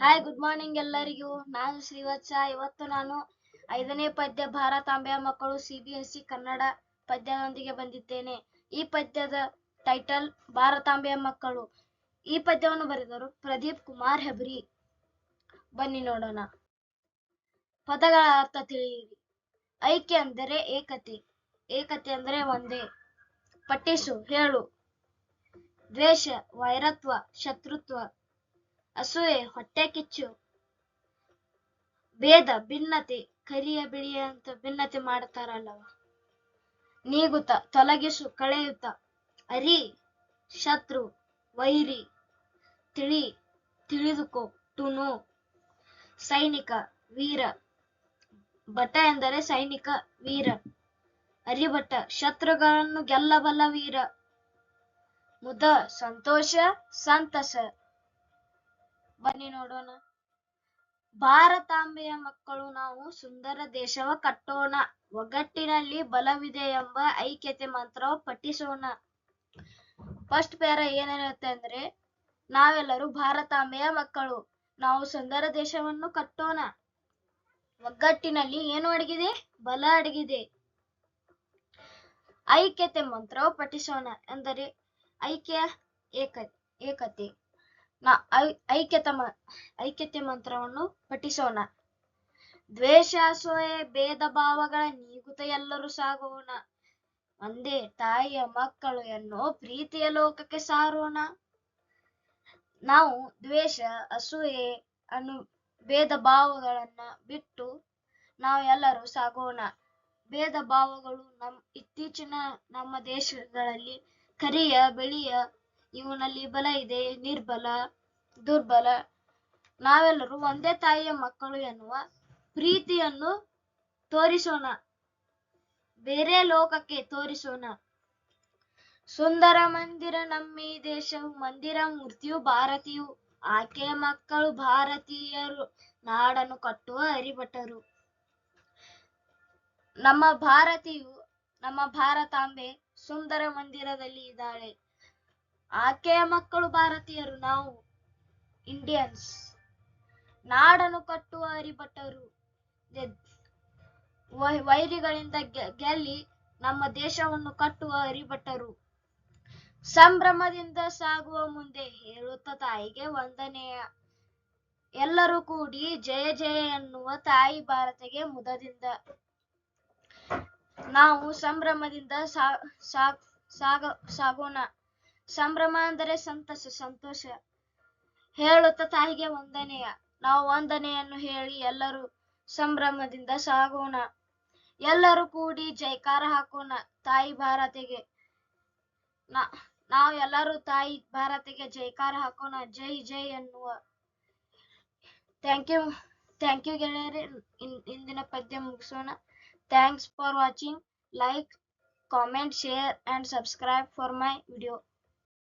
Hi good morning ಎಲ್ಲರಿಗೂ. ನಾನು ಶ್ರೀವತ್ಸ. ಇವತ್ತು ನಾನು ಐದನೇ ಪದ್ಯ ಭಾರತಾಂಬೆಯ ಮಕ್ಕಳು ಸಿಬಿಎಸ್ಇ ಕನ್ನಡ ಪದ್ಯದೊಂದಿಗೆ ಬಂದಿದ್ದೇನೆ. ಈ ಪದ್ಯದ ಟೈಟಲ್ ಭಾರತಾಂಬೆಯ ಮಕ್ಕಳು. ಈ ಪದ್ಯವನ್ನು ಬರೆದರು ಪ್ರದೀಪ್ ಕುಮಾರ್ ಹೆಬ್ರಿ. ಬನ್ನಿ ನೋಡೋಣ. ಪದಗಳ ಅರ್ಥ ತಿಳಿಯಿರಿ. ಐಕ್ಯ ಅಂದರೆ ಏಕತೆ. ಏಕತೆ ಅಂದರೆ ಒಂದೇ. ಪಟ್ಟಿಸು, ಹೇಳು. ದ್ವೇಷ, ವೈರತ್ವ, ಶತ್ರುತ್ವ. ಅಸೂಯೆ ಹೊಟ್ಟೆಕಿಚ್ಚು ಭೇದ, ಭಿನ್ನತೆ, ಕರಿಯ ಬಿಳಿಯ ಅಂತ ಭಿನ್ನತೆ ಮಾಡ್ತಾರಲ್ಲವ. ನೀಗುತ್ತ ತೊಲಗಿಸು ಕಳೆಯುತ್ತ ಅರಿ, ಶತ್ರು, ವೈರಿ, ತಿಳಿ, ತಿಳಿದುಕೋ ಟುನು ಸೈನಿಕ, ವೀರ. ಭಟ ಎಂದರೆ ಸೈನಿಕ, ವೀರ. ಅರಿಭಟ, ಶತ್ರುಗಳನ್ನು ಗೆಲ್ಲಬಲ್ಲ ವೀರ. ಮುದ, ಸಂತೋಷ, ಸಂತಸ. ಬನ್ನಿ ನೋಡೋಣ. ಭಾರತಾಂಬೆಯ ಮಕ್ಕಳು ನಾವು ಸುಂದರ ದೇಶವ ಕಟ್ಟೋಣ. ಒಗ್ಗಟ್ಟಿನಲ್ಲಿ ಬಲವಿದೆ ಎಂಬ ಐಕ್ಯತೆ ಮಂತ್ರವ ಪಠಿಸೋಣ. ಫಸ್ಟ್ ಪ್ಯಾರ ಏನ್ ಹೇಳುತ್ತೆ ಅಂದ್ರೆ, ನಾವೆಲ್ಲರೂ ಭಾರತಾಂಬೆಯ ಮಕ್ಕಳು. ನಾವು ಸುಂದರ ದೇಶವನ್ನು ಕಟ್ಟೋಣ. ಒಗ್ಗಟ್ಟಿನಲ್ಲಿ ಏನು ಅಡಗಿದೆ? ಬಲ ಅಡಗಿದೆ. ಐಕ್ಯತೆ ಮಂತ್ರವು ಪಠಿಸೋಣ. ಅಂದರೆ ಐಕ್ಯ ಏಕ, ಏಕತೆ. ನಾ ಐಕ್ಯತ ಐಕ್ಯತೆ ಮಂತ್ರವನ್ನು ಪಠಿಸೋಣ. ದ್ವೇಷ ಅಸೂಯೆ ಭೇದ ಭಾವಗಳ ನೀಗುತ ಎಲ್ಲರೂ ಸಾಗೋಣ. ಒಂದೇ ತಾಯಿಯ ಮಕ್ಕಳು ಎನ್ನೋ ಪ್ರೀತಿಯ ಲೋಕಕ್ಕೆ ಸಾರೋಣ. ನಾವು ದ್ವೇಷ, ಅಸೂಯೆ ಅನ್ನು ಭೇದ ಭಾವಗಳನ್ನ ಬಿಟ್ಟು ನಾವು ಎಲ್ಲರೂ ಸಾಗೋಣ. ಭೇದ ಭಾವಗಳು ನಮ್ ಇತ್ತೀಚಿನ ನಮ್ಮ ದೇಶಗಳಲ್ಲಿ ಕರಿಯ, ಬಿಳಿಯ ಇವನಲ್ಲಿ ಬಲ ಇದೆ, ನಿರ್ಬಲ, ದುರ್ಬಲ. ನಾವೆಲ್ಲರೂ ಒಂದೇ ತಾಯಿಯ ಮಕ್ಕಳು ಎನ್ನುವ ಪ್ರೀತಿಯನ್ನು ತೋರಿಸೋಣ. ಬೇರೆ ಲೋಕಕ್ಕೆ ತೋರಿಸೋಣ. ಸುಂದರ ಮಂದಿರ ಈ ದೇಶವು, ಮಂದಿರ ಮೂರ್ತಿಯು ಭಾರತೀಯು. ಆಕೆಯ ಮಕ್ಕಳು ಭಾರತೀಯರು. ನಾಡನ್ನು ಕಟ್ಟುವ ಅರಿಭಟರು. ನಮ್ಮ ಭಾರತೀಯು, ನಮ್ಮ ಭಾರತಾಂಬೆ ಸುಂದರ ಮಂದಿರದಲ್ಲಿ ಇದ್ದಾಳೆ. ಆಕೆಯ ಮಕ್ಕಳು ಭಾರತೀಯರು, ನಾವು ಇಂಡಿಯನ್ಸ್ ನಾಡನ್ನು ಕಟ್ಟುವ ಹರಿಭಟ್ಟರು ವೈರಿಗಳಿಂದ ಗೆಲ್ಲಿ ನಮ್ಮ ದೇಶವನ್ನು ಕಟ್ಟುವ ಹರಿಭಟ್ಟರು ಸಂಭ್ರಮದಿಂದ ಸಾಗುವ ಮುಂದೆ ಹೇಳುತ್ತ ತಾಯಿಗೆ ವಂದನೆಯ. ಎಲ್ಲರೂ ಕೂಡಿ ಜಯ ಜಯ ಎನ್ನುವ ತಾಯಿ ಭಾರತಿಗೆ ಮುದದಿಂದ. ನಾವು ಸಂಭ್ರಮದಿಂದ ಸಾಗ, ಸಾಗೋಣ. ಸಂಭ್ರಮ ಅಂದರೆ ಸಂತಸ, ಸಂತೋಷ. ಹೇಳುತ್ತ ತಾಯಿಗೆ ವಂದನೆಯ. ನಾವು ವಂದನೆಯನ್ನು ಹೇಳಿ ಎಲ್ಲರೂ ಸಂಭ್ರಮದಿಂದ ಸಾಗೋಣ. ಎಲ್ಲರೂ ಕೂಡಿ ಜೈಕಾರ ಹಾಕೋಣ ತಾಯಿ ಭಾರತಿಗೆ. ನಾವು ಎಲ್ಲರೂ ತಾಯಿ ಭಾರತಿಗೆ ಜೈಕಾರ ಹಾಕೋಣ. ಜೈ ಜೈ ಎನ್ನುವ. ಥ್ಯಾಂಕ್ ಯು ಥ್ಯಾಂಕ್ ಯು ಗೆಳೆಯರೆ. ಇಂದಿನ ಪದ್ಯ ಮುಗಿಸೋಣ. Thanks for watching like comment share and subscribe for my video